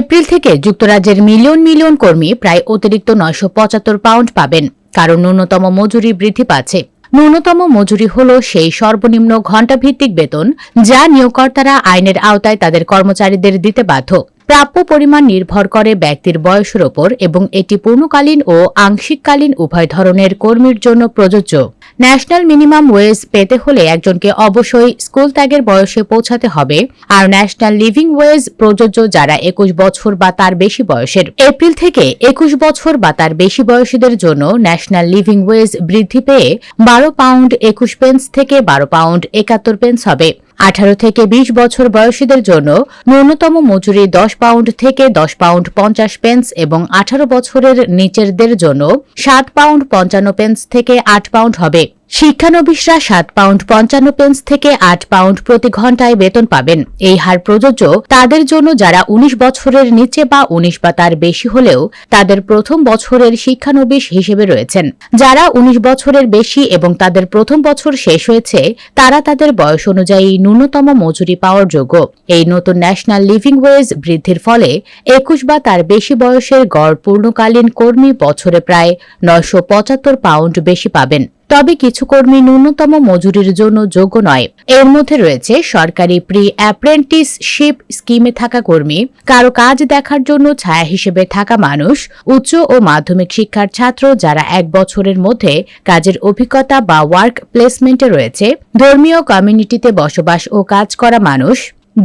April থেকে যুক্তরাজ্যের million million কর্মী প্রায় অতিরিক্ত নয়শো পঁচাত্তর পাউন্ড পাবেন, কারণ ন্যূনতম মজুরি বৃদ্ধি পাচ্ছে। ন্যূনতম মজুরি হল সেই সর্বনিম্ন ঘণ্টাভিত্তিক বেতন যা নিয়োগকর্তারা আইনের আওতায় তাদের কর্মচারীদের দিতে বাধ্য। প্রাপ্য পরিমাণ নির্ভর করে ব্যক্তির বয়সের ওপর এবং এটি পূর্ণকালীন ও আংশিককালীন উভয় ধরনের কর্মীর জন্য প্রযোজ্য। ন্যাশনাল মিনিমাম ওয়েজ পেতে হলে একজনকে অবশ্যই স্কুল ত্যাগের বয়সে পৌঁছাতে হবে। আর ন্যাশনাল লিভিং ওয়েজ প্রযোজ্য যারা একুশ বছর বা তার বেশি বয়সের। এপ্রিল থেকে একুশ বছর বা তার বেশি বয়সীদের জন্য ন্যাশনাল লিভিং ওয়েজ বৃদ্ধি পেয়ে বারো পাউন্ড একুশ পেন্স থেকে বারো পাউন্ড একাত্তর পেন্স হবে। আঠারো থেকে বিশ বছর বয়সীদের জন্য ন্যূনতম মজুরি দশ পাউন্ড থেকে দশ পাউন্ড পঞ্চাশ পেন্স এবং আঠারো বছরের নিচেরদের জন্য সাত পাউন্ড পঞ্চান্ন পেন্স থেকে আট পাউন্ড হবে। শিক্ষানবিশরা সাত পাউন্ড পঞ্চান্ন পেন্স থেকে আট পাউন্ড প্রতি ঘন্টায় বেতন পাবেন। এই হার প্রযোজ্য তাদের জন্য যারা উনিশ বছরের নিচে বা উনিশ বা তার বেশি হলেও তাদের প্রথম বছরের শিক্ষানবিশ হিসেবে রয়েছেন। যারা উনিশ বছরের বেশি এবং তাদের প্রথম বছর শেষ হয়েছে, তারা তাদের বয়স অনুযায়ী ন্যূনতম মজুরি পাওয়ার যোগ্য। এই নতুন ন্যাশনাল লিভিং ওয়েজ বৃদ্ধির ফলে একুশ বা তার বেশি বয়সের গড় পূর্ণকালীন কর্মী বছরে প্রায় নয়শো পঁচাত্তর পাউন্ড বেশি পাবেন। তবে কিছু কর্মী ন্যূনতম মজুরির জন্য যোগ্য নয়। এর মধ্যে রয়েছে সরকারি প্রি অ্যাপ্রেন্টিসশিপ স্কিমে থাকা কর্মী, কারও কাজ দেখার জন্য ছায়া হিসেবে থাকা মানুষ, উচ্চ ও মাধ্যমিক শিক্ষার ছাত্র যারা এক বছরের মধ্যে কাজের অভিজ্ঞতা বা ওয়ার্ক প্লেসমেন্টে রয়েছে, ধর্মীয় কমিউনিটিতে বসবাস ও কাজ করা মানুষ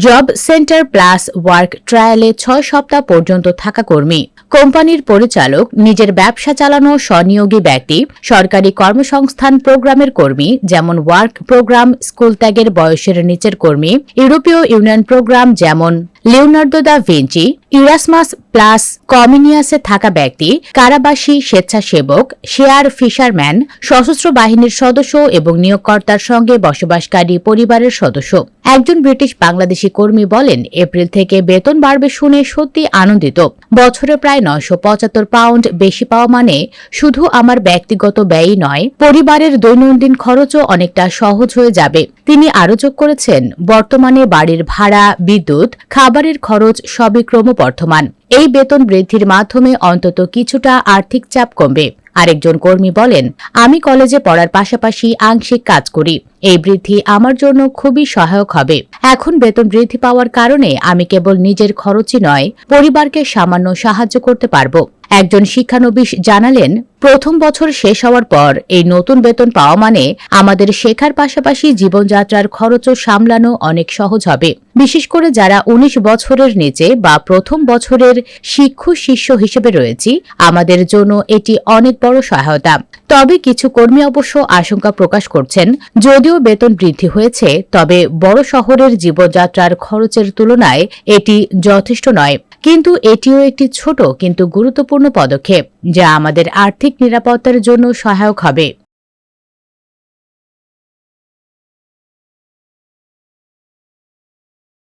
জব সেন্টার প্লাস ওয়ার্ক ট্রায়ালে ছয় সপ্তাহ পর্যন্ত থাকা কর্মী। কোম্পানির পরিচালক, নিজের ব্যবসা চালানো স্বনিয়োগী ব্যক্তি, সরকারি কর্মসংস্থান প্রোগ্রামের কর্মী, যেমন ওয়ার্ক প্রোগ্রাম, স্কুল ত্যাগের বয়সের নিচের কর্মী, ইউরোপীয় ইউনিয়ন প্রোগ্রাম, যেমন Leonardo da Vinci, Erasmus plus কমিনিয়াসে থাকা ব্যক্তি, কারাবাসী, স্বেচ্ছাসেবক, শেয়ার ফিশারম্যান, সশস্ত্র বাহিনীর সদস্য এবং নিয়োগকর্তার সঙ্গে বসবাসকারী পরিবারের সদস্য। একজন ব্রিটিশ বাংলাদেশি কর্মী বলেন, এপ্রিল থেকে বেতন বাড়বে শুনে সত্যি আনন্দিত। বছরে প্রায় নয়শো পঁচাত্তর পাউন্ড বেশি পাওয়া মানে শুধু আমার ব্যক্তিগত ব্যয়ই নয়, পরিবারের দৈনন্দিন খরচও অনেকটা সহজ হয়ে যাবে। তিনি আরও যোগ করেছেন, বর্তমানে বাড়ির ভাড়া, বিদ্যুৎ খাবারের খরচ সবই ক্রমবর্ধমান। এই বেতন বৃদ্ধির মাধ্যমে অন্তত কিছুটা আর্থিক চাপ কমবে। আরেকজন কর্মী বলেন, আমি কলেজে পড়ার পাশাপাশি আংশিক কাজ করি। এই বৃদ্ধি আমার জন্য খুবই সহায়ক হবে। এখন বেতন বৃদ্ধি পাওয়ার কারণে আমি কেবল নিজের খরচই নয়, পরিবারকে সামান্য সাহায্য করতে পারব। একজন শিক্ষানবিশ জানালেন প্রথম বছর শেষ হওয়ার পর এই নতুন বেতন পাওয়া মানে আমাদের শেখার পাশাপাশি জীবনযাত্রার খরচও সামলানো অনেক সহজ হবে। বিশেষ করে যারা উনিশ বছরের নিচে বা প্রথম বছরের শিক্ষু শিষ্য হিসেবে রয়েছি, আমাদের জন্য এটি অনেক বড় সহায়তা। তবে কিছু কর্মী অবশ্য আশঙ্কা প্রকাশ করছেন, যদিও বেতন বৃদ্ধি হয়েছে, তবে বড় শহরের জীবনযাত্রার খরচের তুলনায় এটি যথেষ্ট নয়। কিন্তু এটিও একটি ছোট কিন্তু গুরুত্বপূর্ণ পদক্ষেপ যা আমাদের আর্থিক নিরাপত্তার জন্য সহায়ক হবে।